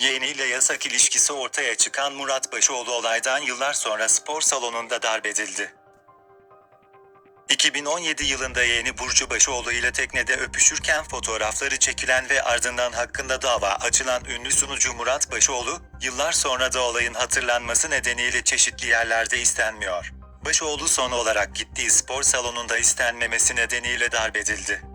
Yeğeniyle yasak ilişkisi ortaya çıkan Murat Başoğlu olaydan yıllar sonra spor salonunda darbedildi. 2017 yılında yeğeni Burcu Başoğlu ile teknede öpüşürken fotoğrafları çekilen ve ardından hakkında dava açılan ünlü sunucu Murat Başoğlu, yıllar sonra da olayın hatırlanması nedeniyle çeşitli yerlerde istenmiyor. Başoğlu son olarak gittiği spor salonunda istenmemesi nedeniyle darbedildi.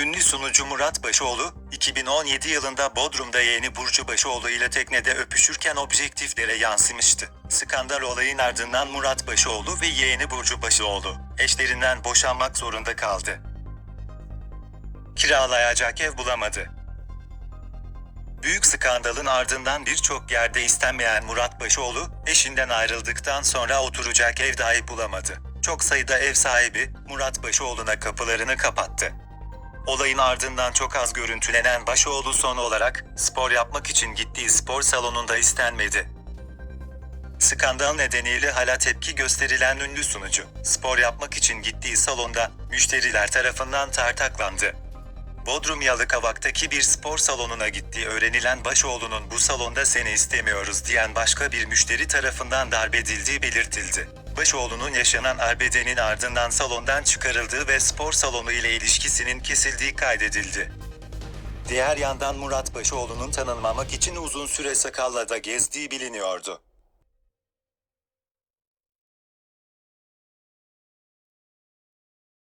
Ünlü sunucu Murat Başoğlu, 2017 yılında Bodrum'da yeğeni Burcu Başoğlu ile teknede öpüşürken objektiflere yansımıştı. Skandal olayın ardından Murat Başoğlu ve yeğeni Burcu Başoğlu, eşlerinden boşanmak zorunda kaldı. Kiralayacak ev bulamadı. Büyük skandalın ardından birçok yerde istenmeyen Murat Başoğlu, eşinden ayrıldıktan sonra oturacak ev dahi bulamadı. Çok sayıda ev sahibi, Murat Başoğlu'na kapılarını kapattı. Olayın ardından çok az görüntülenen Başoğlu son olarak spor yapmak için gittiği spor salonunda istenmedi. Skandal nedeniyle hala tepki gösterilen ünlü sunucu, spor yapmak için gittiği salonda müşteriler tarafından tartaklandı. Bodrum Yalıkavak'taki bir spor salonuna gittiği öğrenilen Başoğlu'nun bu salonda seni istemiyoruz diyen başka bir müşteri tarafından darbedildiği belirtildi. Başoğlu'nun yaşanan arbedenin ardından salondan çıkarıldığı ve spor salonu ile ilişkisinin kesildiği kaydedildi. Diğer yandan Murat Başoğlu'nun tanınmamak için uzun süre sakalla da gezdiği biliniyordu.